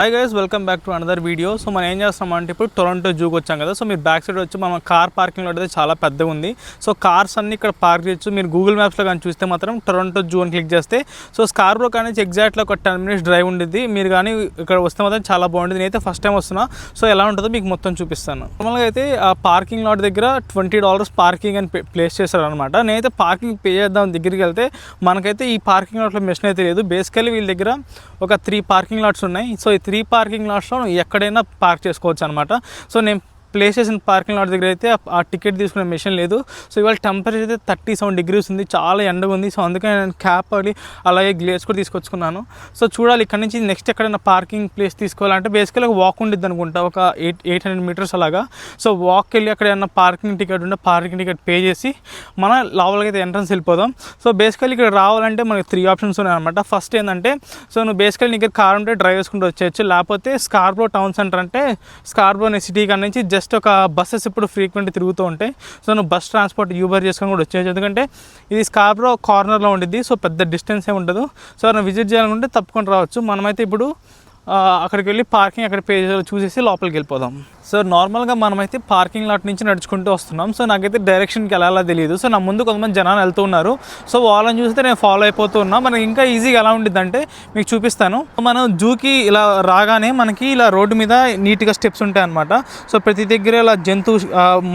Hi guys welcome back to another video so మనం ఏం చేస్తామంటే ఇప్పుడు టొరంటో జూకి వచ్చాం కదా. సో మీరు బ్యాక్ సైడ్ వచ్చి మన కార్ పార్కింగ్ lot అయితే చాలా పెద్దగా ఉంది. సో కార్స్ అన్ని ఇక్కడ పార్క్ చేయొచ్చు. మీరు గూగుల్ మ్యాప్స్లో కానీ చూస్తే మాత్రం టొరంటో జూ అని క్లిక్ చేస్తే సో స్కార్బ్రో కానీ ఎగ్జాక్ట్లీ ఒక టెన్ మినిట్స్ డ్రైవ్ ఉండేది మీరు కానీ ఇక్కడ వస్తే మాత్రం చాలా బాగుంటుంది నేనైతే ఫస్ట్ టైం వస్తున్నా. సో ఎలా ఉంటుందో మీకు మొత్తం చూపిస్తాను. నార్మల్గా అయితే ఆ పార్కింగ్ లాట్ దగ్గర ట్వంటీ డాలర్స్ పార్కింగ్ అని ప్లేస్ చేశారనమాట నేనైతే పార్కింగ్ పే చేద్దాం దగ్గరికి వెళ్తే మనకైతే ఈ పార్కింగ్ లాట్లో మెషిన్ అయితే లేదు. బేసికలీ వీళ్ళ దగ్గర ఒక త్రీ పార్కింగ్ లాట్స్ ఉన్నాయి. సో ఈ త్రీ పార్కింగ్ లాట్స్లో ఎక్కడైనా పార్క్ చేసుకోవచ్చు అనమాట సో నేను ప్లే స్టేషన్ పార్కింగ్ లాట్ దగ్గర అయితే ఆ- టికెట్ తీసుకునే మెషిన్ లేదు. సో ఇవాళ టెంపరేచర్ అయితే థర్టీ సెవెన్ డిగ్రీస్ ఉంది. చాలా ఎండగా ఉంది. సో అందుకే నేను క్యాప్ అది అలాగే గ్లేస్ కూడా తీసుకొచ్చుకున్నాను. సో చూడాలి ఇక్కడ నుంచి నెక్స్ట్ ఎక్కడైనా పార్కింగ్ ప్లేస్ తీసుకోవాలంటే బేసికల్గా వాక్ ఉండిద్ది అనుకుంటా. ఒక ఎయిట్ ఎయిట్ హండ్రెడ్ మీటర్స్ అలాగా. సో వాక్ వెళ్ళి అక్కడ ఏమన్నా పార్కింగ్ టికెట్ ఉంటే పార్కింగ్ టికెట్ పే చేసి మన లోపలికి అయితే ఎంట్రన్స్ వెళ్ళిపోదాం. సో బేసికల్ ఇక్కడ రావాలంటే మనకి త్రీ ఆప్షన్స్ ఉన్నాయన్నమాట ఫస్ట్ ఏంటంటే సో నువ్వు బేసికల్ నీకు కార్ ఉంటే డ్రైవ్ చేసుకుంటూ వచ్చేయచ్చు. లేకపోతే స్కార్బ్రో టౌన్ సెంటర్ అంటే స్కార్బ్రో అనే సిటీ కాడ నుంచి జస్ట్ ఒక బస్సెస్ ఇప్పుడు ఫ్రీక్వెంట్ తిరుగుతూ ఉంటాయి సో నువ్వు బస్ ట్రాన్స్పోర్ట్ యూబర్ చేసుకొని కూడా వచ్చేయచ్చు. ఎందుకంటే ఇది స్కార్బ్రో కార్నర్లో ఉండిద్ది సో పెద్ద డిస్టెన్స్ ఏ ఉండదు. సో నువ్వు విజిట్ చేయాలనుకుంటే తప్పకుండా రావచ్చు. మనమైతే ఇప్పుడు అక్కడికి వెళ్ళి పార్కింగ్ అక్కడ పే చూసేసి లోపలికి వెళ్ళిపోదాం. సో నార్మల్గా మనమైతే పార్కింగ్ లాట్ నుంచి నడుచుకుంటూ వస్తున్నాం. సో నాకైతే డైరెక్షన్కి వెళ్ళాలో తెలియదు సో నా ముందు కొంతమంది జనాలు వెళ్తూ ఉన్నారు. సో వాళ్ళని చూస్తే నేను ఫాలో అయిపోతూ ఉన్నా. మనకి ఇంకా ఈజీగా ఎలా ఉండిద్దంటే మీకు చూపిస్తాను. మనం జూకి ఇలా రాగానే మనకి ఇలా రోడ్డు మీద నీట్గా స్టెప్స్ ఉంటాయి అనమాట సో ప్రతి దగ్గర ఇలా జంతు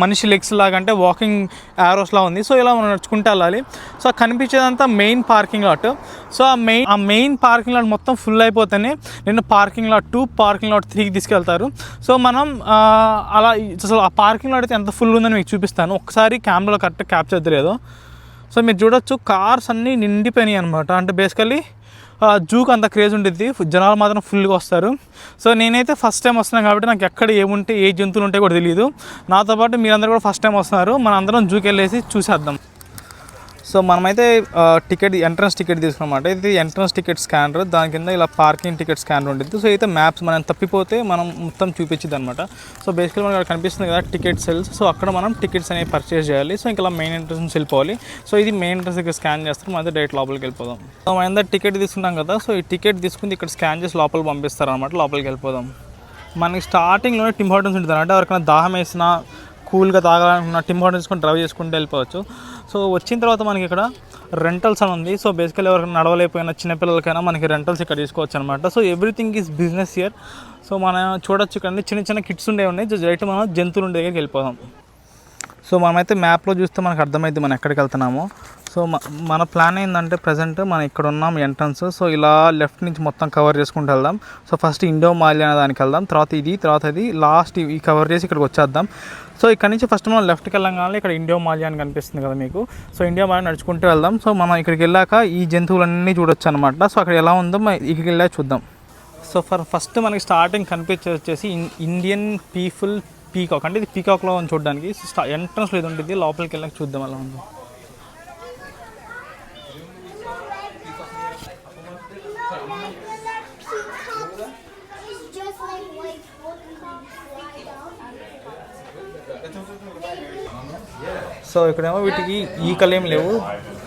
మనిషి లెగ్స్ లాగా అంటే వాకింగ్ యారోస్లా ఉంది. సో ఇలా మనం నడుచుకుంటూ వెళ్ళాలి. సో కనిపించేదంతా మెయిన్ పార్కింగ్ లాట్ సో ఆ మెయిన్ ఆ మెయిన్ పార్కింగ్ లాట్ మొత్తం ఫుల్ అయిపోతేనే నేను parking lot two parking lot త్రీకి తీసుకెళ్తారు. సో మనం అలా అసలు ఆ పార్కింగ్లో అయితే ఎంత ఫుల్ ఉందని మీకు చూపిస్తాను. ఒకసారి కెమెరాలో కరెక్ట్ క్యాప్చర్ తెలియదు సో మీరు చూడొచ్చు కార్స్ అన్నీ నిండిపోయినాయి అనమాట అంటే బేసికలీ జూకి అంత క్రేజ్ ఉండిద్ది. జనాలు మాత్రం ఫుల్గా వస్తారు. సో నేనైతే ఫస్ట్ టైం వస్తున్నాను కాబట్టి నాకు ఎక్కడ ఏముంటే ఏ జంతువులు ఉంటాయి కూడా తెలియదు నాతో పాటు మీరందరూ కూడా ఫస్ట్ టైం వస్తున్నారు. మన అందరం జూకి వెళ్ళేసి చూసేద్దాం. సో మనమైతే టికెట్ ఎంట్రన్స్ టికెట్ తీసుకున్నమాట ఇది ఎంట్రన్స్ టికెట్ స్కానర్. దాని కింద ఇలా పార్కింగ్ టికెట్ స్కానర్ ఉంటుంది సో అయితే మ్యాప్స్ మనం తప్పిపోతే మనం మొత్తం చూపించింది అనమాట సో బేసికలీ మనకి అక్కడ కనిపిస్తుంది కదా టికెట్ సెల్స్. సో అక్కడ మనం టికెట్స్ అనేవి పర్చేస్ చేయాలి. సో ఇంకా ఇలా మెయిన్ ఎంట్రన్స్ నుంచి వెళ్ళిపోవాలి. సో ఇది మెయిన్ ఎంట్రన్స్ దగ్గర స్కాన్ చేస్తారు. మనం డైరెక్ట్ లోపలికి వెళ్ళిపోదాం. సో మన టికెట్ తీసుకున్నాం కదా సో ఈ టికెట్ తీసుకుని ఇక్కడ స్కాన్ చేసి లోపలికి పంపిస్తారు అనమాట లోపలికి వెళ్ళిపోదాం. మనకి స్టార్టింగ్లోనే టిమ్ ఉంటుంది అంటే ఎవరికైనా దాహం వేసినా కూల్గా తాగాలనుకున్న టిమ్ హార్టన్స్ తీసుకొని డ్రైవ్ చేసుకుంటూ వెళ్ళిపోవచ్చు. సో వచ్చిన తర్వాత మనకి ఇక్కడ రెంటల్స్ అని ఉంది. సో బేసికల్ ఎవరికైనా నడవలేకపోయినా చిన్నపిల్లలకైనా మనకి రెంటల్స్ ఇక్కడ తీసుకోవచ్చు అనమాట so everything is business year so మనం చూడొచ్చు ఇక్కడ చిన్న చిన్న కిట్స్ ఉండే ఉన్నాయి. సో డైరెక్ట్ మనం జంతువులు ఉండే దగ్గరికి వెళ్ళిపోదాం. సో మనమైతే మ్యాప్లో చూస్తే మనకు అర్థమైంది మనం ఎక్కడికి వెళ్తున్నామో. సో మ- మన ప్లాన్ ఏంటంటే ప్రజెంట్ మనం ఇక్కడ ఉన్నాం ఎంట్రన్స్ సో ఇలా లెఫ్ట్ నుంచి మొత్తం కవర్ చేసుకుంటూ వెళ్దాం. సో ఫస్ట్ ఇండో మాలి అనే దానికి వెళ్దాం. తర్వాత ఇది తర్వాత ఇది లాస్ట్ ఈ కవర్ చేసి ఇక్కడికి వచ్చేద్దాం. సో ఇక్కడ నుంచి ఫస్ట్ మనం లెఫ్ట్కి వెళ్ళగానే ఇక్కడ ఇండియో మాలి అని కనిపిస్తుంది కదా మీకు. సో ఇండియో మాలి నడుచుకుంటూ వెళ్దాం. సో మనం ఇక్కడికి వెళ్ళాక ఈ జంతువులన్నీ చూడొచ్చు అనమాట సో అక్కడ ఎలా ఉందో మనం ఇక్కడికి వెళ్ళా చూద్దాం. సో ఫర్ ఫస్ట్ మనకి స్టార్టింగ్ కనిపించే వచ్చేసి ఇండియన్ పీఫుల్ పీకాక్ అంటే ఇది పీకాక్లో ఉంది చూడడానికి. ఎంట్రన్స్లో ఇది ఉంటుంది. లోపలికి వెళ్ళాక చూద్దాం అలా ఉంది. సో ఇక్కడేమో వీటికి ఈకలు ఏం లేవు.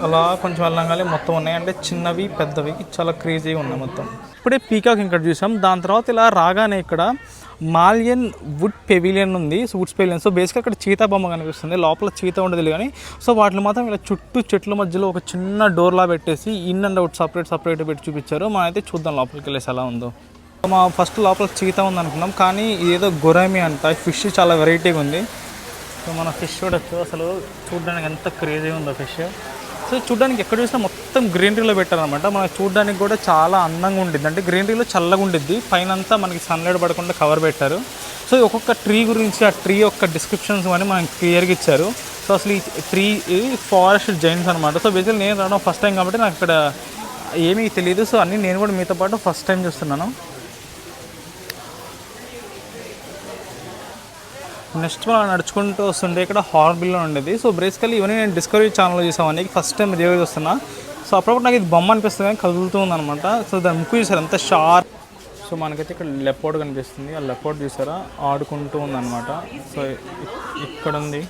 అలా కొంచెం వెళ్ళంగానే మొత్తం ఉన్నాయి. అంటే చిన్నవి పెద్దవి చాలా క్రేజీగా ఉన్నాయి మొత్తం. ఇప్పుడే పీకాక్ ఇక్కడ చూసాం. దాని తర్వాత ఇలా రాగానే ఇక్కడ మాల్యన్ వుడ్ పెవిలియన్ ఉంది. సో వుడ్స్ పెవిలియన్ సో బేసిక్గా ఇక్కడ చీతా బొమ్మ కనిపిస్తుంది. లోపల చీత ఉండదు కానీ సో వాటిని మాత్రం ఇలా చుట్టూ చెట్ల మధ్యలో ఒక చిన్న డోర్లా పెట్టేసి in and out separate separate పెట్టి చూపించారు. మనం అయితే చూద్దాం లోపలికి వెళ్ళేసి ఎలా ఉందో. మా ఫస్ట్ లోపల చీత ఉంది అనుకున్నాం కానీ ఇదేదో గొరామి అంట. ఫిష్ చాలా వెరైటీగా ఉంది. సో మన ఫిష్ చూడొచ్చు. అసలు చూడడానికి ఎంత క్రేజీ ఉందో ఫిష్. సో చూడడానికి ఎక్కడ చూసినా మొత్తం గ్రీనరీలో పెట్టారనమాట. మనకి చూడడానికి కూడా చాలా అందంగా ఉండిద్ది. అంటే గ్రీనరీలో చల్లగా ఉండిద్ది. పైన అంతా మనకి సన్లైట్ పడకుండా కవర్ పెట్టారు. సో ఒక్కొక్క ట్రీ గురించి ఆ ట్రీ యొక్క డిస్క్రిప్షన్స్ అని మనకి క్లియర్గా ఇచ్చారు. సో అసలు ఈ ట్రీ ఫారెస్ట్ జైన్స్ అనమాట సో బేసికల్ నేను రావడం ఫస్ట్ టైం కాబట్టి నాకు ఇక్కడ ఏమీ తెలియదు సో అన్నీ నేను కూడా మీతో పాటు ఫస్ట్ టైం చూస్తున్నాను. నెక్స్ట్ మనం నడుచుకుంటూ వస్తుండే ఇక్కడ హార్బిల్లో ఉండేది. సో బేసికలీ ఇవన్నీ నేను డిస్కవరీ ఛానల్లో చూసామని ఫస్ట్ టైం రివ్యూ చూస్తున్నా. సో అప్పుడప్పుడు నాకు ఇది బొమ్మ అనిపిస్తుంది కానీ కదులుతూ ఉందన్నమాట. సో దాని ముక్కు చూసారు. ఎంత షార్ప్ సో మనకైతే ఇక్కడ లెపోర్డ్ కనిపిస్తుంది. ఆ లెపోర్డ్ చూసారా? ఆడుకుంటూ ఉందన్నమాట. సో ఇక్కడ ఉంది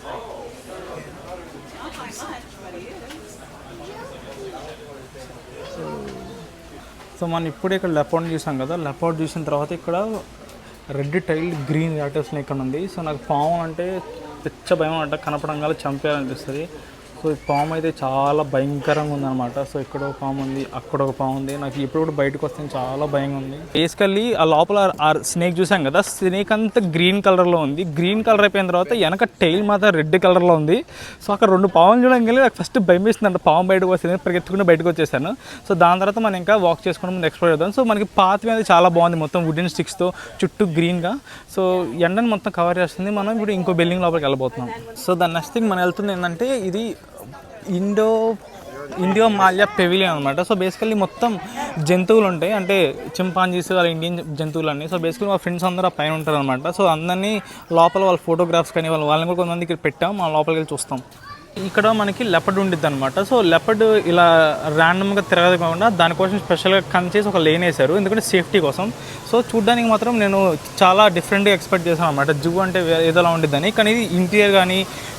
సో మనం ఇప్పుడు ఇక్కడ లెపర్డ్ చూసాం కదా. లెపోడ్ చూసిన తర్వాత ఇక్కడ రెడ్ టైల్ గ్రీన్ యాటర్స్ ఇక్కడ ఉంది సో నాకు పాము అంటే పిచ్చ భయం అంట కనపడంగా చంపేయాలనిపిస్తుంది. సో ఈ పాము అయితే చాలా భయంకరంగా ఉందన్నమాట. సో ఇక్కడ ఒక పాము ఉంది అక్కడ ఒక పాము ఉంది. నాకు ఇప్పుడు కూడా బయటకు వస్తే చాలా భయంగా ఉంది. బేసికల్లీ ఆ లోపల ఆ స్నేక్ చూసాం కదా స్నేక్ అంతా గ్రీన్ కలర్లో ఉంది. గ్రీన్ కలర్ అయిపోయిన తర్వాత వెనక టైల్ మాత్రం రెడ్ కలర్లో ఉంది. సో అక్కడ రెండు పాములు చూడడానికి నాకు ఫస్ట్ భయం వేస్తుంది పాము బయటకు వస్తుంది పరిగెత్తుకుని బయటకు వచ్చేసాను. సో దాని తర్వాత మనం ఇంకా వాక్ చేసుకుని ముందు ఎక్స్ప్లోర్ చేద్దాం. సో మనకి పాత మీద చాలా బాగుంది మొత్తం వుడెన్ స్టిక్స్తో చుట్టూ గ్రీన్గా సో ఎండని మొత్తం కవర్ చేస్తుంది. మనం ఇప్పుడు ఇంకో బిల్డింగ్ లోపలికి వెళ్ళబోతున్నాం. సో దాని నెక్స్ట్ థింగ్ మనం వెళ్తుంది ఏంటంటే ఇది ఇండో ఇండియో మాల్యా పెవిలియన్ అనమాట సో బేసికల్లీ మొత్తం జంతువులు ఉంటాయి అంటే చింపాంజీస్ వాళ్ళ ఇండియన్ జంతువులు అన్నీ సో బేసికల్లీ మా ఫ్రెండ్స్ అందరూ ఆ పైన ఉంటారు అనమాట సో అందరినీ లోపల వాళ్ళ ఫోటోగ్రాఫ్స్ కానీ వాళ్ళ వాళ్ళని కూడా కొంతమంది ఇక్కడ పెట్టాం. మా లోపలికి వెళ్ళి చూస్తాం. ఇక్కడ మనకి లెపడ్ ఉండిద్ది అనమాట సో లెపడ్ ఇలా ర్యాండమ్గా తిరగదు కాకుండా దానికోసం స్పెషల్గా కన్ చేసి ఒక లేన్ వేశారు. ఎందుకంటే సేఫ్టీ కోసం. సో చూడ్డానికి మాత్రం నేను చాలా డిఫరెంట్గా ఎక్స్పెక్ట్ చేశాను అనమాట జూ అంటే ఏదోలా ఉండిద్దని. కానీ ఇది ఇంటీరియర్ కానీ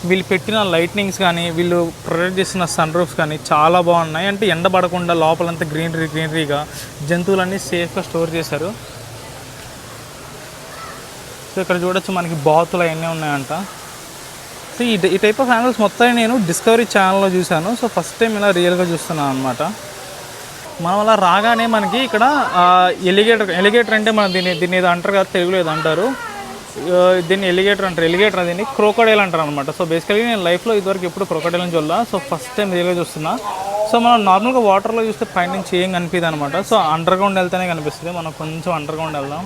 వీళ్ళు పెట్టిన లైట్నింగ్స్ కానీ వీళ్ళు ప్రొడక్ట్ చేసిన సన్ రూఫ్స్ కానీ చాలా బాగున్నాయి. అంటే ఎండ పడకుండా లోపలంతా గ్రీనరీ గ్రీనరీగా జంతువులన్నీ సేఫ్గా స్టోర్ చేశారు. సో ఇక్కడ చూడొచ్చు మనకి బాతులు అవన్నీ ఉన్నాయంట. సో ఈ ఈ టైప్ ఆఫ్ యానిమల్స్ మొత్తం నేను డిస్కవరీ ఛానల్లో చూశాను. సో ఫస్ట్ టైం ఇలా రియల్గా చూస్తున్నాను అనమాట మనం అలా రాగానే మనకి ఇక్కడ ఎలిగేటర్ ఎలిగేటర్ అంటే మన దీన్ని దీన్ని ఏదో అంటారు కదా తెలుగులో ఏదో అంటారు. దీన్ని ఎలిగేటర్ అంటారు. ఎలిగేటర్ దీన్ని క్రోకోడైల్ అంటారు అనమాట సో బేసికలీ నేను లైఫ్లో ఇదివరకు ఎప్పుడు క్రొకడైల్ నుంచి చూడాల. సో ఫస్ట్ టైం రియల్గా చూస్తున్నా. సో మనం నార్మల్గా వాటర్లో చూస్తే పైనుంచి ఏం కనిపించదు అనమాట సో అండర్ గ్రౌండ్ వెళ్తేనే కనిపిస్తుంది. మనం కొంచెం అండర్ గ్రౌండ్ వెళ్దాం.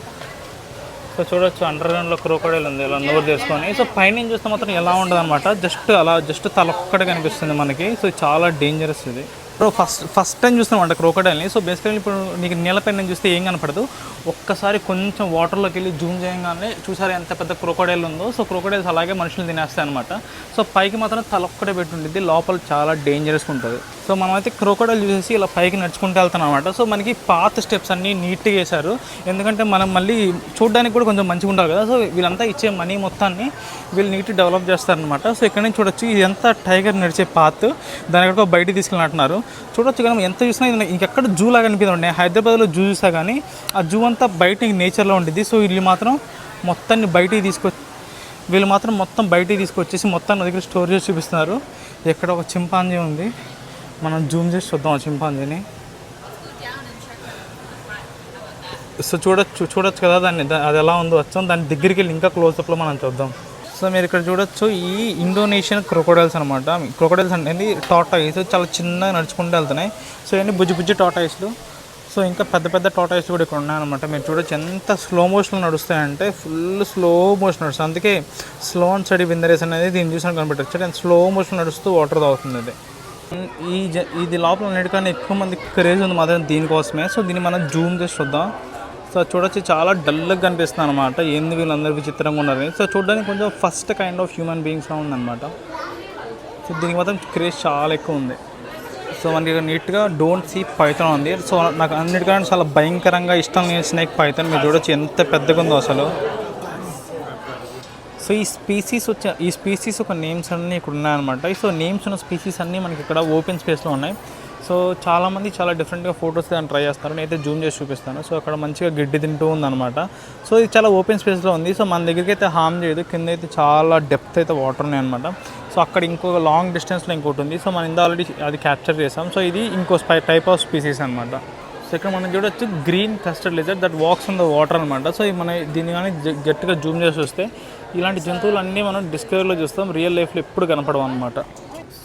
సో చూడొచ్చు అండర్ గ్రౌండ్లో క్రోకడైల్ ఉంది ఇలా నోరు చేసుకొని. సో పైన చూస్తే మాత్రం ఎలా ఉండదు అనమాట జస్ట్ అలా జస్ట్ తల కనిపిస్తుంది మనకి. సో చాలా డేంజరస్ ఇది. సో ఫస్ట్ ఫస్ట్ టైం చూస్తామంట క్రోకోడైల్ని సో బేసికల్లీ ఇప్పుడు నీకు నీళ్ళపైన చూస్తే ఏం కనపడదు. ఒక్కసారి కొంచెం వాటర్లోకి వెళ్ళి జూమ్ చేయగానే చూసారు ఎంత పెద్ద క్రోకోడైల్ ఉందో. సో క్రోకడైల్స్ అలాగే మనుషులు తినేస్తాయి అనమాట సో పైకి మాత్రం తల ఒక్కటే పెట్టి ఉండిద్ది లోపల చాలా డేంజరస్గా ఉంటుంది. సో మనమైతే క్రోకోడైల్ చూసేసి ఇలా పైకి నడుచుకుంటూ వెళ్తాం అనమాట సో మనకి పాత స్టెప్స్ అన్నీ నీట్గా వేశారు ఎందుకంటే మనం మళ్ళీ చూడడానికి కూడా కొంచెం మంచిగా ఉండాలి కదా. సో వీళ్ళంతా ఇచ్చే మనీ మొత్తాన్ని వీళ్ళు నీట్ డెవలప్ చేస్తారనమాట సో ఇక్కడ నుంచి చూడొచ్చు ఇది ఎంత టైగర్ నడిచే పాత్ దాని ఎక్కడికో బయటికి తీసుకెళ్ళినట్టున్నారు. చూడొచ్చు కానీ ఎంత చూసినా ఇది ఇంకెక్కడ జూ లాగా అనిపిస్తుంది హైదరాబాద్లో జూ చూసా కానీ ఆ జూ అంతా బయట నేచర్లో ఉండేది సో వీళ్ళు మాత్రం మొత్తాన్ని బయటికి తీసుకొ వీళ్ళు మాత్రం మొత్తం బయటికి తీసుకొచ్చేసి మొత్తాన్ని దగ్గర స్టోర్ చేసి చూపిస్తున్నారు. ఎక్కడ ఒక చింపాంజీ ఉంది. మనం జూమ్ చేసి చూద్దాం ఆ చింపాంజీని. సో చూడొచ్చు చూడొచ్చు కదా దాన్ని అది ఎలా ఉందో వచ్చాం. దాని దగ్గరికి వెళ్ళి ఇంకా క్లోజ్అప్లో మనం చూద్దాం. సో మీరు ఇక్కడ చూడొచ్చు ఈ ఇండోనేషియన్ క్రొకోడైల్స్ అనమాట క్రొకోడైల్స్ అనేది టాటాయిస్ చాలా చిన్నగా నడుచుకుంటూ వెళ్తున్నాయి. సో ఇవన్నీ బుజ్జి బుజ్జి టాటాయిస్లు సో ఇంకా పెద్ద పెద్ద టాటాయిస్ కూడా ఇక్కడ ఉన్నాయన్నమాట. మీరు చూడొచ్చు ఎంత స్లో మోషన్లో నడుస్తాయంటే ఫుల్ స్లో మోషన్ నడుస్తుంది. అందుకే స్లో అండ్ స్టడీ విందరేస్ అనేది దీన్ని చూసిన కనిపెట్టచ్చు. అండ్ స్లో మోషన్ నడుస్తూ వాటర్ తాగుతుంది అది. ఈ జ ఇది లోపల ఉన్నటికన్నా ఎక్కువ మంది క్రేజ్ ఉంది మాత్రం దీనికోసమే. సో దీన్ని మనం జూమ్ చేసి చూద్దాం. సో చూడొచ్చు చాలా డల్గా కనిపిస్తుంది అనమాట ఏంది వీళ్ళందరూ విచిత్రంగా ఉన్నారని సో చూడడానికి కొంచెం ఫస్ట్ కైండ్ ఆఫ్ హ్యూమన్ బీయింగ్స్లా ఉందన్నమాట. సో దీనికి మాత్రం క్రేజ్ చాలా ఎక్కువ ఉంది. సో మనకి ఇక్కడ నీట్గా డోంట్ సీ పైథాన్ ఉంది. సో నాకు అన్నిటికన్నా చాలా భయంకరంగా ఇష్టం లేని స్నేక్ పైథాన్ మీరు చూడొచ్చు. ఎంత పెద్దగా ఉందో అసలు. సో ఈ స్పీసీస్ వచ్చే ఈ స్పీసీస్ ఒక నేమ్స్ అన్నీ ఇక్కడ ఉన్నాయన్నమాట. సో నేమ్స్ ఉన్న స్పీసీస్ అన్నీ మనకి ఇక్కడ ఓపెన్ స్పేస్లో ఉన్నాయి. సో చాలామంది చాలా డిఫరెంట్గా ఫొటోస్ దాన్ని ట్రై చేస్తారు. నేనైతే జూమ్ చేసి చూపిస్తాను. సో అక్కడ మంచిగా గిడ్డి తింటూ ఉందన్నమాట. సో ఇది చాలా ఓపెన్ స్పేస్లో ఉంది. సో మన దగ్గరికి అయితే హామ్ చేయదు. కింద అయితే చాలా డెప్త్ అయితే వాటర్ ఉన్నాయన్నమాట. సో అక్కడ ఇంకొక లాంగ్ డిస్టెన్స్లో ఇంకోటి ఉంది. సో మనం ఇందా ఆల్రెడీ అది క్యాప్చర్ చేసాం. సో ఇది ఇంకో టైప్ ఆఫ్ స్పీసీస్ అనమాట సో ఇక్కడ మనం చూడొచ్చు. Green custard lizard that walks in the water అనమాట సో మన దీన్ని కానీ జ- గట్టిగా జూమ్ చేసి వస్తే ఇలాంటి జంతువులు అన్నీ మనం డిస్కవరీలో చూస్తాం. రియల్ లైఫ్లో ఎప్పుడు కనపడవు అనమాట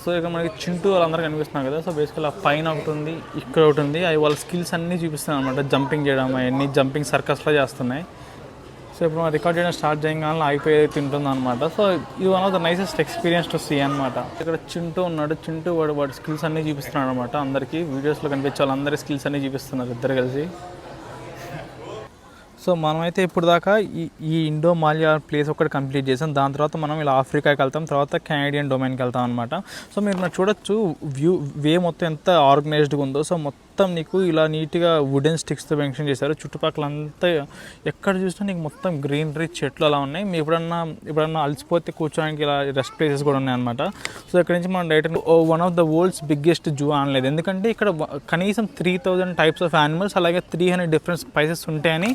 సో ఇక మనకి చింటూ వాళ్ళందరూ కనిపిస్తున్నారు కదా. సో బేసికల్ ఆ పైన ఒకటి ఉంది ఇక్కడ ఒకటి ఉంది. అవి వాళ్ళ స్కిల్స్ అన్నీ చూపిస్తున్నాయి అనమాట జంపింగ్ చేయడం అవన్నీ జంపింగ్ సర్కస్లో చేస్తున్నాయి. సో ఇప్పుడు మనం రికార్డ్ చేయడం స్టార్ట్ చేయగానే ఆగిపోయి తింటుంది అనమాట సో ఇది one of the nicest experience to see అనమాట ఇక్కడ చింటూ ఉన్నాడు. చింటూ వాడు వాడు స్కిల్స్ అన్నీ చూపిస్తున్నాడు అనమాట అందరికీ. వీడియోస్లో కనిపించే వాళ్ళందరి స్కిల్స్ అన్నీ చూపిస్తున్నారు ఇద్దరు కలిసి. సో మనమైతే ఇప్పుడు దాకా ఈ ఈ ఇండో మాలియా ప్లేస్ ఒకటి కంప్లీట్ చేసాం. దాని తర్వాత మనం ఇలా ఆఫ్రికాకి వెళ్తాం. తర్వాత కెనేడియన్ డొమైన్కి వెళ్తాం అనమాట సో మీరు నాకు చూడొచ్చు. వ్యూ వే మొత్తం ఎంత ఆర్గనైజ్డ్గా ఉందో. సో మొత్తం మొత్తం నీకు ఇలా నీట్గా వుడెన్ స్టిక్స్తో మెన్షన్ చేశారు. చుట్టుపక్కల అంతా ఎక్కడ చూసినా నీకు మొత్తం గ్రీనరీ చెట్లు అలా ఉన్నాయి. మీ ఎప్పుడన్నా ఎప్పుడన్నా అలసిపోతే కూర్చోడానికి ఇలా రెస్ట్ ప్లేసెస్ కూడా ఉన్నాయన్నమాట. సో ఇక్కడ నుంచి మనం direct one of the world's biggest zoo అనలేదు. ఎందుకంటే ఇక్కడ కనీసం three thousand types of animals అలాగే త్రీ హండ్రెడ్ డిఫరెంట్ స్పైసెస్ ఉంటాయని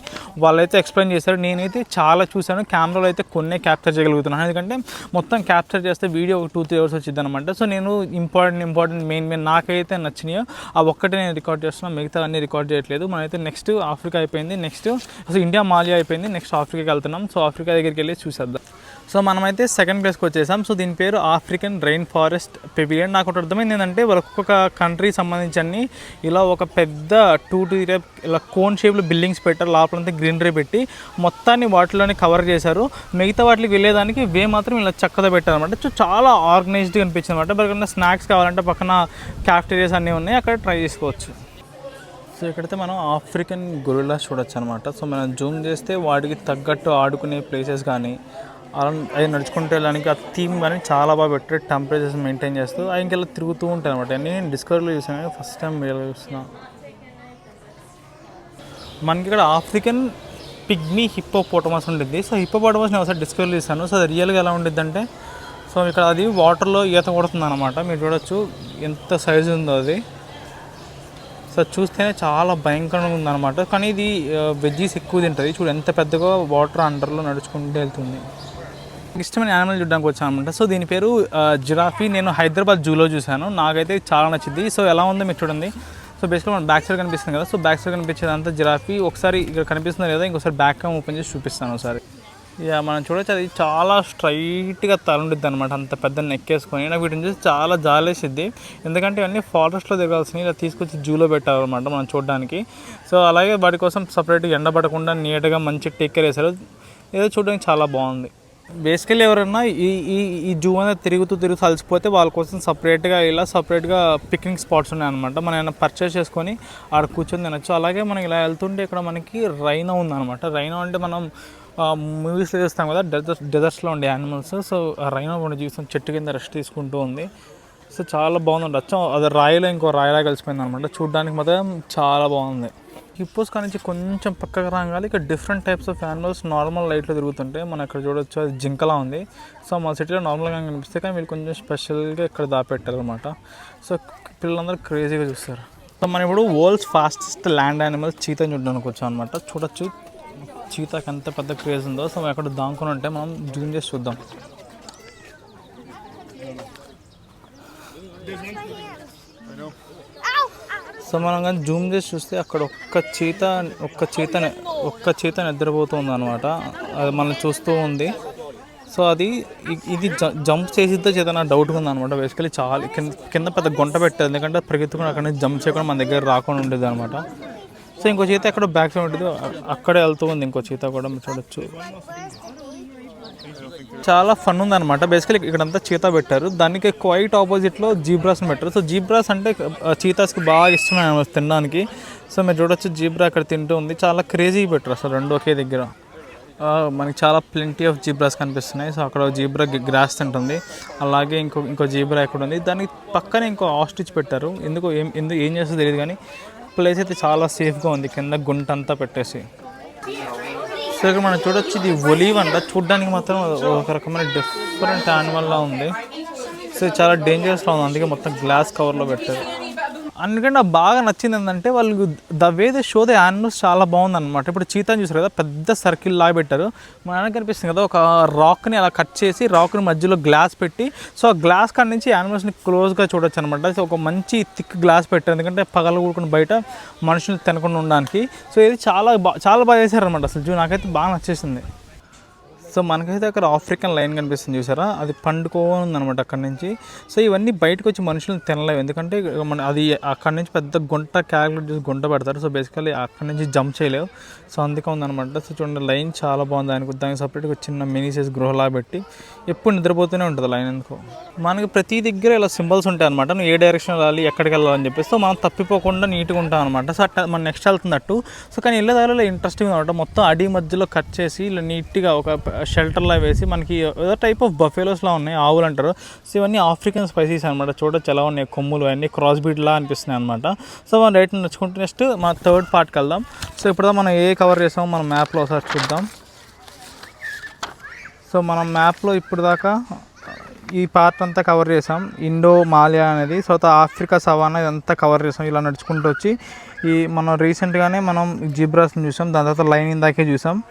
వాళ్ళైతే ఎక్స్ప్లెయిన్ చేశారు. నేనైతే చాలా చూశాను. కెమెరాలో అయితే కొన్నే క్యాప్చర్ చేయగలుగుతున్నాను. ఎందుకంటే మొత్తం క్యాప్చర్ చేస్తే వీడియో ఒక టూ త్రీ అవర్స్ వచ్చింది అనమాట సో నేను ఇంపార్టెంట్ ఇంపార్టెంట్ మెయిన్ మెయిన్ నాకైతే నచ్చినాయో ఆ ఒక్కటే నేను రికార్డ్ చేస్తున్నాను మిగతా అన్ని రికార్డ్ చేయట్లేదు. మనమైతే నెక్స్ట్ ఆఫ్రికా అయిపోయింది. నెక్స్ట్ అసలు ఇండియా మాలియా అయిపోయింది. నెక్స్ట్ ఆఫ్రికాకి వెళ్తున్నాం. సో ఆఫ్రికా దగ్గరికి వెళ్ళి చూసేద్దాం. సో మనమైతే సెకండ్ ప్లేస్కి వచ్చేసాం. సో దీని పేరు ఆఫ్రికన్ రెయిన్ ఫారెస్ట్ పెవిలియన్ నాకు ఒకటి అర్థమైంది ఏంటంటే ఒక్కొక్క కంట్రీ సంబంధించి అన్ని ఇలా ఒక పెద్ద టూ టూ ఇలా కోన్ షేప్లో బిల్డింగ్స్ పెట్టారు. లోపలంతా గ్రీనరీ పెట్టి మొత్తాన్ని వాటిలోనే కవర్ చేశారు. మిగతా వాటికి వెళ్ళేదానికి వే మాత్రం ఇలా చక్కగా పెట్టారు అనమాట సో చాలా ఆర్గనైజ్డ్గా అనిపించింది అనమాట పక్కన స్నాక్స్ కావాలంటే పక్కన క్యాఫ్టేరియాస్ అన్నీ ఉన్నాయి. అక్కడ ట్రై చేసుకోవచ్చు. సో ఇక్కడైతే మనం ఆఫ్రికన్ గొరిల్లా చూడొచ్చు అనమాట సో మనం జూమ్ చేస్తే వాటికి తగ్గట్టు ఆడుకునే ప్లేసెస్ కానీ అలా అది నడుచుకుంటూ వెళ్ళడానికి ఆ థీమ్ కానీ చాలా బాగా పెట్టారు. టెంపరేచర్స్ మెయింటైన్ చేస్తూ ఆ ఇంకెలా తిరుగుతూ ఉంటాయి అనమాట నేను డిస్కవర్లో చూసాను ఫస్ట్ టైం రియల్గా చూస్తున్నా. మనకి ఇక్కడ ఆఫ్రికన్ పిగ్మీ హిప్పోపోటమస్ ఉంటుంది సో హిప్పోపోటమస్ నేను ఒకసారి డిస్కవర్ చేశాను. సో అది రియల్గా ఎలా ఉండిద్ది అంటే సో ఇక్కడ అది వాటర్లో ఈత కొడుతుంది అనమాట మీరు చూడొచ్చు ఎంత సైజు ఉందో అది. సో చూస్తేనే చాలా భయంకరంగా ఉందన్నమాట. కానీ ఇది వెజ్జీస్ ఎక్కువ తింటుంది. చూడు ఎంత పెద్దగా వాటర్ అండర్లో నడుచుకుంటూ వెళ్తుంది. ఇష్టమైన యానిమల్ చూడడానికి వచ్చాను అనమాట సో దీని పేరు జిరాఫీ. నేను హైదరాబాద్ జూలో చూశాను. నాకైతే చాలా నచ్చింది. సో ఎలా ఉందో మీరు చూడండి. సో బేసిక్గా మనం బ్యాక్ సైడ్ కనిపిస్తుంది కదా. సో బ్యాక్ సైడ్ కనిపించేదంతా జిరాఫీ. ఒకసారి ఇక్కడ కనిపిస్తుంది కదా ఇంకోసారి బ్యాక్ క్యామ్ ఓపెన్ చేసి చూపిస్తాను ఒకసారి. ఇక మనం చూడొచ్చు. అది చాలా స్ట్రైట్గా తలుండిద్ది అనమాట అంత పెద్ద నెక్ వేసుకొని. నాకు వీటిని చూసి చాలా జాలేసిద్ది. ఎందుకంటే ఇవన్నీ ఫారెస్ట్లో దిగాల్సినవి. ఇలా తీసుకొచ్చి జూలో పెట్టారనమాట మనం చూడడానికి. సో అలాగే వాటి కోసం సపరేట్గా ఎండబడకుండా నీట్గా మంచి టేక్ కేర్ వేశారు ఏదో చూడడానికి చాలా బాగుంది. బేసికలీ ఎవరైనా ఈ ఈ ఈ జూ అనేది తిరుగుతూ తిరుగుతూ అలసిపోతే వాళ్ళ కోసం సపరేట్గా ఇలా సపరేట్గా పిక్నిక్ స్పాట్స్ ఉన్నాయన్నమాట. మనం ఏమైనా పర్చేస్ చేసుకొని ఆడ కూర్చొని తినచ్చు. అలాగే మనం ఇలా వెళ్తుంటే ఇక్కడ మనకి రైనో ఉందన్నమాట. రైనో అంటే మనం మూవీస్లో చూస్తాం కదా డెజర్ట్ డెజర్ట్స్లో ఉండే యానిమల్స్ సో ఆ రైనో కూడా చూస్తాం చెట్టు కింద రెస్ట్ తీసుకుంటూ ఉంది. సో చాలా బాగుంది అచ్చం అది రాయిలో ఇంకో రాయిలా కలిసిపోయింది అనమాట చూడడానికి మాత్రం చాలా బాగుంది. హిప్పోస్ నుంచి కొంచెం పక్కకు రాగాలి ఇక్కడ different types of animals normal లైట్లో తిరుగుతుంటే మనం ఇక్కడ చూడొచ్చు అది జింకలా ఉంది. సో మా సిటీలో నార్మల్గా కనిపిస్తే కానీ వీళ్ళు కొంచెం స్పెషల్గా ఇక్కడ దాపెట్టారు అనమాట సో పిల్లలందరూ క్రేజీగా చూస్తారు. సో మనం ఇప్పుడు వరల్డ్స్ ఫాస్టెస్ట్ ల్యాండ్ యానిమల్స్ చీతని చూడడానికి వచ్చాం అనమాట చూడొచ్చు. చీతాకి ఎంత పెద్ద క్రేజ్ ఉందో. సో అక్కడ దాంకొని ఉంటే మనం జూమ్ చేసి చూద్దాం. సో మనం కానీ జూమ్ చేసి చూస్తే అక్కడ ఒక్క చీత ఒక్క చీత ఒక్క చీత నిద్రపోతుంది అనమాట అది మనం చూస్తూ ఉంది. సో అది ఇది జ- జంప్ చేసిద్దా చేత నా డౌట్గా ఉంది అనమాట బేసికలీ చాలా కింద కింద పెద్ద గుంట పెట్టేది ఎందుకంటే పరిగెత్తుకుని అక్కడ నుంచి జంప్ చేయకుండా మన దగ్గర రాకుండా ఉండేది అనమాట సో ఇంకో చీత ఎక్కడ బ్యాక్ సైడ్ ఉంటుంది. అక్కడే వెళ్తూ ఉంది ఇంకో చీత కూడా. మీరు చూడొచ్చు. చాలా ఫన్ ఉందన్నమాట. బేసికలీ ఇక్కడంతా చీతా పెట్టారు. దానికి క్వైట్ ఆపోజిట్లో జీబ్రాస్ని పెట్టారు. సో జీబ్రాస్ అంటే చీతాస్కి బాగా ఇష్టమైన తినడానికి. సో మీరు చూడొచ్చు జీబ్రా అక్కడ తింటూ ఉంది. చాలా క్రేజీ పెట్టారు అసలు రెండు ఒకే దగ్గర. మనకి చాలా ప్లెంటీ ఆఫ్ జీబ్రాస్ కనిపిస్తున్నాయి. సో అక్కడ జీబ్రా గ్రాస్ తింటుంది. అలాగే ఇంకో ఇంకో జీబ్రా ఇక్కడ ఉంది? దానికి పక్కనే ఇంకో ఆస్టిచ్ పెట్టారు. ఎందుకు ఏం ఎందుకు ఏం చేస్తుందో తెలియదు కానీ ప్లేస్ అయితే చాలా సేఫ్గా ఉంది. కింద గుంట అంతా పెట్టేసి. సో ఇక్కడ మనం చూడొచ్చు ఇది ఒలీవ్ అంట. చూడడానికి మాత్రం ఒక రకమైన డిఫరెంట్ యానిమల్లా ఉంది. సో చాలా డేంజరస్లో ఉంది. అందుకే మొత్తం గ్లాస్ కవర్లో పెట్టారు. అందుకంటే నాకు బాగా నచ్చింది ఏంటంటే వాళ్ళు the way they show the animals చాలా బాగుంది అనమాట ఇప్పుడు చీతాని చూసారు కదా పెద్ద సర్కిల్ లాగా పెట్టారు. మనకి కనిపిస్తుంది కదా ఒక రాక్ని అలా కట్ చేసి రాక్ని మధ్యలో గ్లాస్ పెట్టి సో ఆ గ్లాస్ కాడ నుంచి యానిమల్స్ని క్లోజ్గా చూడొచ్చు అనమాట సో ఒక మంచి థిక్ గ్లాస్ పెట్టారు. ఎందుకంటే పగల కూడుకుని బయట మనుషులు తినకుండా ఉండడానికి. సో ఇది చాలా బా చాలా బాగా చేశారనమాట అసలు జూ. నాకైతే బాగా నచ్చేసింది. సో మనకైతే అక్కడ ఆఫ్రికన్ లైన్ కనిపిస్తుంది చూసారా? అది పండుకోని అనమాట అక్కడ నుంచి. సో ఇవన్నీ బయటకు వచ్చి మనుషులను తినలేవు. ఎందుకంటే మన అది అక్కడ నుంచి పెద్ద గుంట క్యాలిక్యులేట్ చేసి గుంట పెడతారు. సో బేసికలీ అక్కడ నుంచి జంప్ చేయలేవు. సో అందుకే ఉందనమాట సో చూడండి లైన్ చాలా బాగుంది. దానికి దానికి సపరేట్గా చిన్న మినీ సైజ్ గృహలా పెట్టి ఎప్పుడు నిద్రపోతూనే ఉంటుంది లైన్ ఎందుకో? మనకి ప్రతి దగ్గర ఇలా సింబల్స్ ఉంటాయి అనమాట నువ్వు ఏ డైరెక్షన్ వెళ్ళాలి ఎక్కడికి వెళ్ళాలని చెప్పేసి. సో మనం తప్పిపోకుండా నీట్గా ఉంటాం అనమాట సో అట్ట మనం నెక్స్ట్ వెళ్తున్నట్టు. సో కానీ వెళ్ళే దారిలో ఇంట్రెస్టింగ్ అనమాట మొత్తం అడి మధ్యలో కట్ చేసి ఇలా నీట్గా ఒక షెల్టర్లా వేసి మనకి ఏదో టైప్ ఆఫ్ బఫేలోస్లా ఉన్నాయి ఆవులు అంటారు. సో ఇవన్నీ ఆఫ్రికన్ స్పైసీస్ అనమాట చూడొచ్చు ఎలా ఉన్నాయి కొమ్ములు అన్నీ క్రాస్ బీడ్లా అనిపిస్తున్నాయి అనమాట సో మనం రైట్ నచ్చుకుంటే నెక్స్ట్ మన థర్డ్ పార్ట్కి వెళ్దాం. సో ఇప్పుడు మనం ఏ కవర్ చేసామో మన మ్యాప్లో ఒకసారి చూద్దాం. సో మనం మ్యాప్లో ఇప్పుడు దాకా ఈ పార్ట్ అంతా కవర్ చేసాం. ఇండో మాలియా అనేది సో ఆఫ్రికా సవానా ఇదంతా కవర్ చేసాం. ఇలా నడుచుకుంటూ వచ్చి ఈ మనం రీసెంట్గానే మనం జిబ్రాస్ని చూసాం. దాని తర్వాత లైన్ ఇందాకే చూసాం.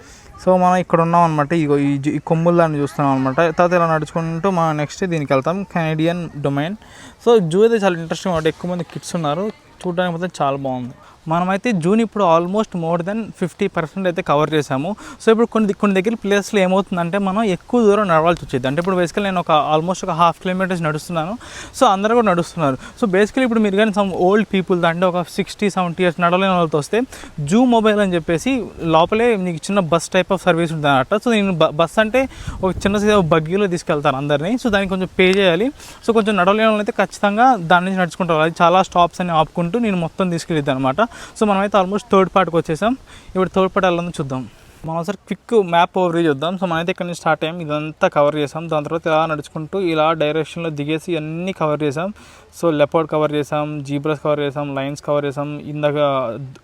సో మనం ఇక్కడ ఉన్నాం అనమాట ఇగో ఈ జి- ఈ కొమ్ముల దాన్ని చూస్తున్నాం అనమాట తర్వాత ఇలా నడుచుకుంటూ మనం నెక్స్ట్ దీనికి వెళ్తాం. కెనేడియన్ డొమైన్ సో జూ అయితే చాలా ఇంట్రెస్టింగ్ ఉంటుంది ఎక్కువ మంది కిడ్స్ ఉన్నారు. చూడడానికి మాత్రం చాలా బాగుంది. మనమైతే జూన్ ఇప్పుడు almost more than fifty percent అయితే కవర్ చేసాము సో ఇప్పుడు కొన్ని కొన్ని దగ్గర ప్లేస్లో ఏమవుతుందంటే మనం ఎక్కువ దూరం నడవాల్సి వచ్చేది. అంటే ఇప్పుడు బేసికల్ నేను ఒక ఆల్మోస్ట్ ఒక హాఫ్ కిలోమీటర్స్ నడుస్తున్నాను. సో అందరూ కూడా నడుస్తున్నారు. సో బేసికలీ ఇప్పుడు మీరు కానీ సమ్ ఓల్డ్ పీపుల్ అంటే ఒక సిక్స్టీ సెవెంటీ ఇయర్స్ నడవలేని వాళ్ళతో వస్తే జూ మొబైల్ అని చెప్పేసి లోపలే మీకు చిన్న బస్ టైప్ ఆఫ్ సర్వీస్ ఉంటుంది అనమాట సో నేను బ- బస్ అంటే ఒక చిన్న బగ్గీలో తీసుకెళ్తాను అందరినీ. సో దానికి కొంచెం పే చేయాలి. సో కొంచెం నడవలేని వాళ్ళైతే ఖచ్చితంగా దాని నుంచి నడుచుకుంటారు అది చాలా స్టాప్స్ అని ఆపుకుంటూ నేను మొత్తం తీసుకెళ్ళిద్దాను అనమాట సో మనమైతే ఆల్మోస్ట్ థర్డ్ పార్ట్కి వచ్చేసాం ఇప్పుడు థర్డ్ పార్ట్ వెళ్ళాలని చూద్దాం. మనం ఒకసారి క్విక్ మ్యాప్ ఓవర్ చూద్దాం. సో మనమైతే ఇక్కడ నుంచి స్టార్ట్ అయ్యాం. ఇదంతా కవర్ చేసాం. దాని తర్వాత ఇలా నడుచుకుంటూ ఇలా డైరెక్షన్లో దిగేసి అన్నీ కవర్ చేసాం. సో లెపర్డ్ కవర్ చేసాం జీబ్రస్ కవర్ చేసాం లైన్స్ కవర్ చేసాం. ఇందాక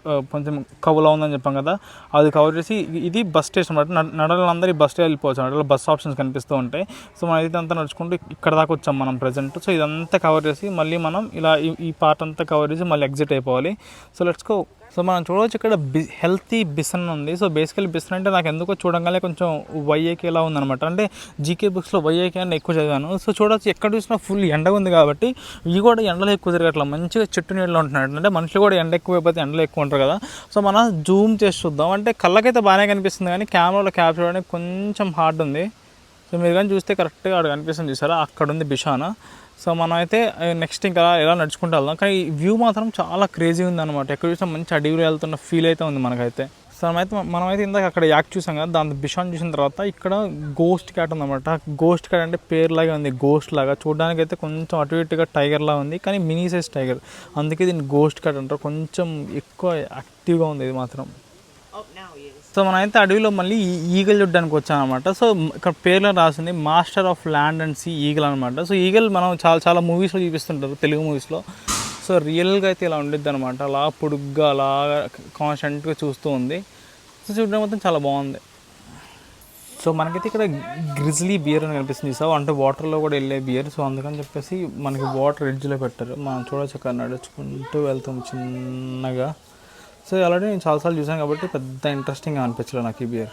కొంచెం కవులా ఉందని చెప్పాం కదా అది కవర్ చేసి ఇది- బస్ స్టేషన్ అనమాట నడలందరూ బస్ స్టే వెళ్ళిపోవచ్చు అనమాట బస్ ఆప్షన్స్ కనిపిస్తూ ఉంటాయి. సో మనం అయితే అంతా నడుచుకుంటూ ఇక్కడ దాకా వచ్చాం మనం ప్రజెంట్ సో ఇదంతా కవర్ చేసి మళ్ళీ మనం ఇలా ఈ- ఈ పార్ట్ అంతా కవర్ చేసి మళ్ళీ ఎగ్జిట్ అయిపోవాలి. సో లెట్స్ గో సో మనం చూడవచ్చు ఇక్కడ బి హెల్తీ బిసన్ ఉంది. సో బేసికలీ బిసన్ అంటే నాకు ఎందుకో చూడంగానే కొంచెం వైఏకే ఉందనమాట అంటే జీకే బుక్స్లో వైఏకే అని ఎక్కువ చదివాను. సో చూడవచ్చు ఎక్కడ చూసినా ఫుల్ ఎండ ఉంది కాబట్టి ఇవి కూడా ఎండలో ఎక్కువ తిరగట్లా. మంచిగా చెట్టు నీళ్ళు ఉంటున్నాడు. అంటే మనుషులు కూడా ఎండ ఎక్కువ అయిపోతే ఎండలో ఎక్కువ ఉంటారు కదా. సో మనం జూమ్ చేసి చూద్దాం. అంటే కళ్ళకైతే బాగానే కనిపిస్తుంది కానీ కెమెరాలో క్యాప్చర్ చేయడానికి కొంచెం హార్డ్ ఉంది. సో మీరు కానీ చూస్తే కరెక్ట్గా అక్కడ కనిపిస్తుంది చూసారా? అక్కడ ఉంది బిషానా. సో మనం అయితే నెక్స్ట్ ఇంకా ఎలా నడుచుకుంటూ వెళ్దాం. కానీ ఈ వ్యూ మాత్రం చాలా క్రేజీ ఉంది అనమాట ఎక్కడ చూసినా మంచి అడవిలో వెళ్తున్న ఫీల్ అయితే ఉంది మనకైతే. సో మనమైతే మనమైతే ఇందాక అక్కడ యాక్ చూసాం కదా దాని బిషాన్ చూసిన తర్వాత ఇక్కడ గోస్ట్ క్యాట్ ఉందన్నమాట. గోస్ట్ క్యాట్ అంటే పేరులాగే ఉంది గోస్ట్ లాగా. చూడడానికి అయితే కొంచెం అటు ఇటుగా టైగర్ లాగా ఉంది కానీ మినీ సైజ్ టైగర్ అందుకే దీన్ని గోస్ట్ క్యాట్ అంటారు. కొంచెం ఎక్కువ యాక్టివ్గా ఉంది ఇది మాత్రం. సో మనం అయితే అడవిలో మళ్ళీ ఈ ఈగల్ చూడడానికి వచ్చాం అనమాట సో ఇక్కడ పేర్లో రాసింది master of land and sea eagle అనమాట సో ఈగల్ మనం చాలా చాలా మూవీస్లో చూపిస్తుంటారు తెలుగు మూవీస్లో. సో రియల్గా అయితే ఇలా ఉండిద్ది అనమాట అలా పొడుగ్గా అలా కాన్స్టెంట్గా చూస్తూ ఉంది. సో చూడడం మొత్తం చాలా బాగుంది. సో మనకైతే ఇక్కడ గ్రిజ్లీ బియర్ అని కనిపిస్తుంది సో అంటే వాటర్లో కూడా వెళ్ళే బియర్. సో అందుకని చెప్పేసి మనకి వాటర్ ఎడ్జ్లో పెట్టారు. మనం చూడొచ్చు అక్కడ నడుచుకుంటూ వెళ్తాం చిన్నగా. సో ఆల్రెడీ నేను చాలాసార్లు చూసాను కాబట్టి పెద్ద ఇంట్రెస్టింగ్గా అనిపించలేదు నాకు ఈ బియర్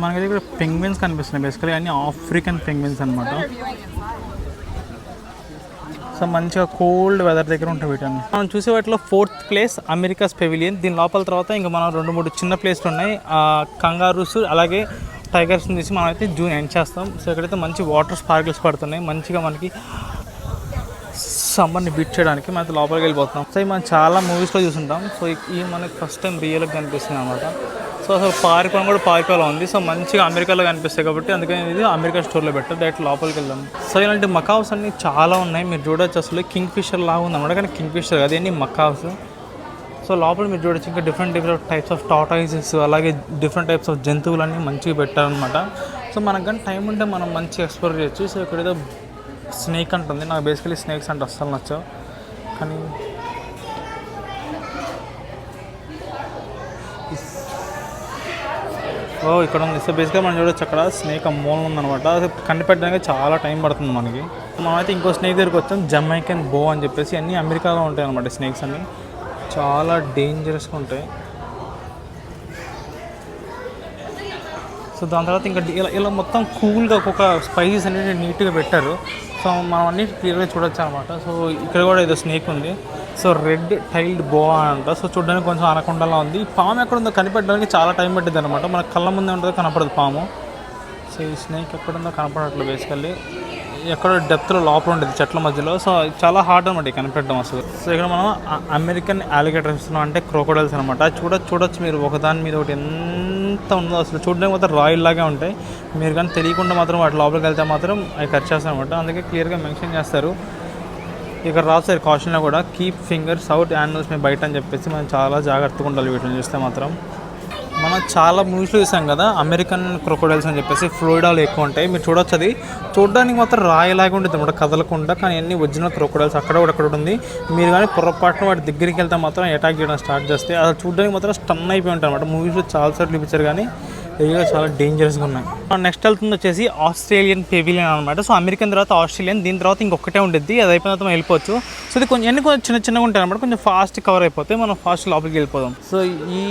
మనకైతే ఇక్కడ పెంగ్విన్స్ కనిపిస్తున్నాయి. బేసికలీ అన్ని ఆఫ్రికన్ పెంగ్విన్స్ అనమాట సో మంచిగా కోల్డ్ వెదర్ దగ్గర ఉంటాయి వీటన్ని. మనం చూసే వాటిలో ఫోర్త్ ప్లేస్ అమెరికాస్ పెవిలియన్ దీని లోపల తర్వాత ఇంకా మనం రెండు మూడు చిన్న ప్లేస్లు ఉన్నాయి. కంగారూస్ అలాగే టైగర్స్ని తీసి మనం అయితే జూన్ ఎండ్ చేస్తాం. సో ఇక్కడైతే మంచి వాటర్ స్పార్కిల్స్ పడుతున్నాయి. మంచిగా మనకి సమ్మర్ని బీట్ చేయడానికి మనం లోపలికి వెళ్ళిపోతున్నాం. సో మనం చాలా మూవీస్లో చూసుంటాం. సో ఈ- మనకి ఫస్ట్ టైం రియల్గా కనిపిస్తుంది అనమాట సో అసలు పారిపోవడం కూడా పారిపోలో ఉంది. సో మంచిగా అమెరికాలో కనిపిస్తాయి కాబట్టి అందుకని ఇది అమెరికా స్టోర్లో పెట్టారు డైరెక్ట్ లోపలికి వెళ్దాం. సో ఇలాంటి మకావ్స్ అన్ని చాలా ఉన్నాయి. మీరు చూడొచ్చు అసలు. కింగ్ ఫిషర్ లాగా ఉందన్నమాట కానీ కింగ్ ఫిషర్ కాదు. అన్ని మకావ్స్ సో లోపల మీరు చూడొచ్చు. ఇంకా different different types of tortoises అలాగే డిఫరెంట్ టైప్స్ ఆఫ్ జంతువులన్నీ మంచిగా పెట్టారనమాట సో మనకు కానీ టైం ఉంటే మనం మంచిగా ఎక్స్ప్లోర్ చేయొచ్చు. సో ఇక్కడ ఏదో స్నేక్ అంటుంది నాకు బేసికలీ స్నేక్స్ అంటే అస్సలు నచ్చవు. కానీ ఓ ఇక్కడ ఉంది. సో బేసిక్గా మనం చూడొచ్చు అక్కడ స్నేక్ ఆ మూలం ఉందన్నమాట అది కనిపెట్టడానికి చాలా టైం పడుతుంది మనకి. మనమైతే ఇంకో స్నేక్ దగ్గరికి వచ్చాం. జమైకన్ బో అని చెప్పేసి అన్నీ అమెరికాలో ఉంటాయి అనమాట స్నేక్స్ అన్నీ. చాలా డేంజరస్గా ఉంటాయి. సో దాని తర్వాత ఇంకా ఇలా ఇలా మొత్తం కూల్గా ఒక్కొక్క స్పైసెస్ అనేవి నీట్గా పెట్టారు. సో మనం అన్ని క్లియర్గా చూడొచ్చు అనమాట సో ఇక్కడ కూడా ఏదో స్నేక్ ఉంది. సో రెడ్ టైల్డ్ బోవా అంట. సో చూడడానికి కొంచెం అనకుండాలా ఉంది. పాము ఎక్కడ ఉందో కనిపెట్టడానికి చాలా టైం పట్టింది అనమాట మన కళ్ళ ముందే ఉంటుందో కనపడదు పాము. సో ఈ స్నేక్ ఎక్కడుందో కనపడట్లేదు బేసికల్లీ. ఎక్కడో డెప్త్లో లోపల ఉండేది చెట్ల మధ్యలో. సో చాలా హార్డ్ అనమాట ఇది కనిపెట్టడం అసలు. సో ఇక్కడ మనం అమెరికన్ అలిగేటర్ ఇస్తున్నాం అంటే క్రోకోడైల్స్ అనమాట. చూడ చూడొచ్చు మీరు. ఒకదాని మీద ఒకటి ఎంత ఉందో అసలు చూడడానికి మాత్రం రాయల్ లాగే ఉంటాయి. మీరు కానీ తెలియకుండా మాత్రం వాటి లోపలికి వెళ్తే మాత్రం అవి కట్ చేస్తాయి అనమాట అందుకే క్లియర్గా మెన్షన్ చేస్తారు. ఇక్కడ రాస్తారు కాషన్లో కూడా కీప్ ఫింగర్స్ అవుట్ యానిమల్స్ మేము బయట అని చెప్పేసి మనం చాలా జాగ్రత్తగా ఉండాలి వీటిని చూస్తే మాత్రం. మనం చాలా మూవీస్లో చూసాం కదా అమెరికన్ క్రొకోడైల్స్ అని చెప్పేసి ఫ్లోయిడాలు ఎక్కువ ఉంటాయి. మీరు చూడొచ్చు అది. చూడడానికి మాత్రం రాయిలాగా ఉంటుంది అనమాట కదలకుండా. కానీ అన్ని ఒరిజినల్ క్రొకోడైల్స్ అక్కడ కూడా అక్కడ ఉంది మీరు కానీ పొరపాటున వాటి దగ్గరికి వెళ్తే మాత్రం అటాక్ చేయడం స్టార్ట్ చేస్తే అది చూడడానికి మాత్రం స్టన్ అయిపోయి ఉంటాయి అనమాట మూవీస్లో చాలాసార్లు చూపించారు కానీ ఇవి చాలా డేంజరస్గా ఉన్నాయి. నెక్స్ట్ వెళ్తుంది వచ్చేసి ఆస్ట్రేలియన్ పెవిలియన్ అనమాట సో అమెరికన్ తర్వాత ఆస్ట్రేలియన్ దీని తర్వాత ఇంకొకటే ఉంటుంది అది అయిపోయిన తర్వాత వెళ్ళిపోవచ్చు. సో ఇది కొంచెం ఎన్ని కొంచెం చిన్న చిన్నగా ఉంటాయి అనమాట కొంచెం ఫాస్ట్ కవర్ అయిపోతే మనం ఫాస్ట్ లోపలికి వెళ్ళిపోదాం. సో ఈ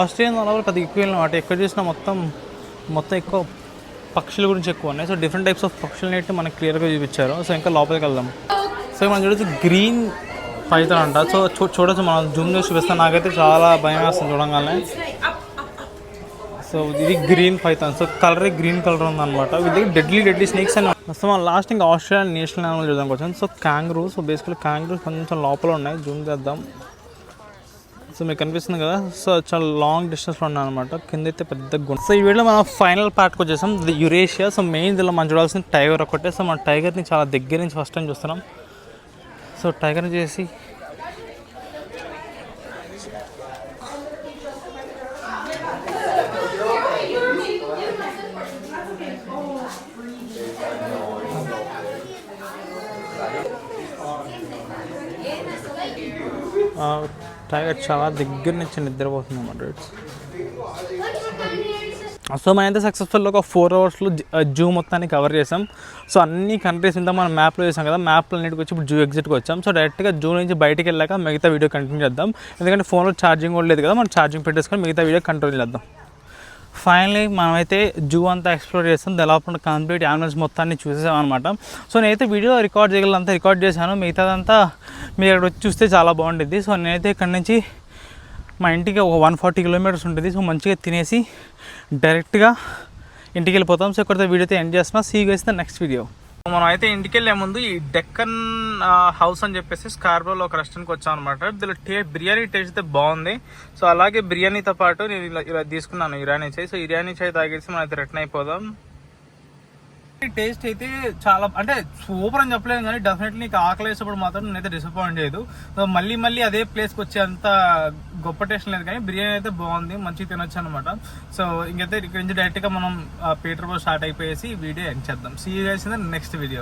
ఆస్ట్రేలియన్ లోపల పెద్ద ఎక్కువ అనమాట ఎక్కడ చూసినా మొత్తం మొత్తం ఎక్కువ పక్షుల గురించి ఎక్కువ ఉన్నాయి. సో డిఫరెంట్ టైప్స్ ఆఫ్ పక్షులని అయితే మనకి క్లియర్గా చూపించారు. సో ఇంకా లోపలికి వెళ్దాం. సో మనం చూడొచ్చు గ్రీన్ పైతన్ అంట. సో చూ చూడొచ్చు మనం. జూమ్ చేసి చూపిస్తాం నాకైతే చాలా భయం వేస్తుంది చూడంగానే. సో ఇది green python so colour green colour ఉందన్నమాట. ఇది డెడ్లీ డెడ్లీ స్నేక్స్ అని సో మనం లాస్ట్ ఇంకా ఆస్ట్రేలియన్ నేషనల్ యానిమల్ చూద్దాం కొంచెం. So kangaroo so basically kangaroo కొంచెం లోపల ఉన్నాయి. జూమ్ చేద్దాం. సో మీకు కనిపిస్తుంది కదా? సో చాలా లాంగ్ డిస్టెన్స్లో ఉన్నాయి అనమాట కింద అయితే పెద్ద గుణ సో ఈ వీడియో మనం ఫైనల్ పార్ట్కి వచ్చేసాం. యురేషియా సో మెయిన్ దీనిలో మనం చూడాల్సిన టైగర్ ఒకటే సో మన టైగర్ని చాలా దగ్గర నుంచి ఫస్ట్ టైం చూస్తున్నాం. సో టైగర్ని చేసి టైగర్ చాలా దగ్గర నుంచి నిద్రపోతుంది అన్నమాట సో మనం ఎంత సక్సెస్ఫుల్గా ఒక ఫోర్ అవర్స్లో జూ మొత్తాన్ని కవర్ చేసాం. సో అన్ని కంట్రీస్ ఇంత మనం మ్యాప్లో చేసాం కదా మ్యాప్లో అన్నిటికి వచ్చి ఇప్పుడు జూ ఎగ్జిట్కి వచ్చాం. సో డైరెక్ట్గా జూ నుంచి బయటికి వెళ్ళాక మిగతా వీడియో కంటిన్యూ చేద్దాం. ఎందుకంటే ఫోన్లో ఛార్జింగ్ కూడా లేదు కదా మనం ఛార్జింగ్ పెట్టేసుకొని మిగతా వీడియో కంట్రోల్ చేద్దాం. ఫైనలీ మనమైతే జూ అంతా ఎక్స్ప్లోర్ చేస్తాం. దాదాపు కంప్లీట్ యానిమల్స్ మొత్తాన్ని చూసేసాం అనమాట సో నేనైతే వీడియో రికార్డ్ చేయగలంతా రికార్డ్ చేశాను. మిగతాదంతా మీరు అక్కడ వచ్చి చూస్తే చాలా బాగుంటుంది సో నేనైతే ఇక్కడ నుంచి మా ఇంటికి ఒక వన్ ఫార్టీ కిలోమీటర్స్ ఉంటుంది సో మంచిగా తినేసి డైరెక్ట్గా ఇంటికి వెళ్ళిపోతాం. సో ఇక్కడితో వీడియో అయితే ఎండ్ చేస్తున్నా see guys the next video మనం అయితే ఇంటికి వెళ్ళే ముందు ఈ డెక్కన్ హౌస్ అని చెప్పేసి స్కార్బోలో ఒక రెస్టారెంట్కి వచ్చాం అనమాట దీనిలో టే బిర్యానీ టేస్ట్ అయితే బాగుంది. సో అలాగే బిర్యానీతో పాటు నేను ఇలా ఇలా తీసుకున్నాను ఇరానీ చాయ్. సో ఇరానీ చాయ్ తాగేసి మనం అయితే రిటర్న్ అయిపోదాం. టేస్ట్ అయితే చాలా అంటే సూపర్ అని చెప్పలేను కానీ డెఫినెట్లీ నీకు ఆకలి వేసినప్పుడు మాత్రం నేనైతే డిసప్పాయింట్ లేదు సో మళ్ళీ మళ్ళీ అదే ప్లేస్కి వచ్చే అంత గొప్ప టేస్ట్ లేదు కానీ బిర్యానీ అయితే బాగుంది మంచిగా తినొచ్చు అనమాట సో ఇంకైతే ఇక్కడ నుంచి డైరెక్ట్గా మనం పీటర్ స్టార్ట్ అయిపోయేసి వీడియో ఎండ్ చేద్దాం. సీ చేసిన నెక్స్ట్ వీడియో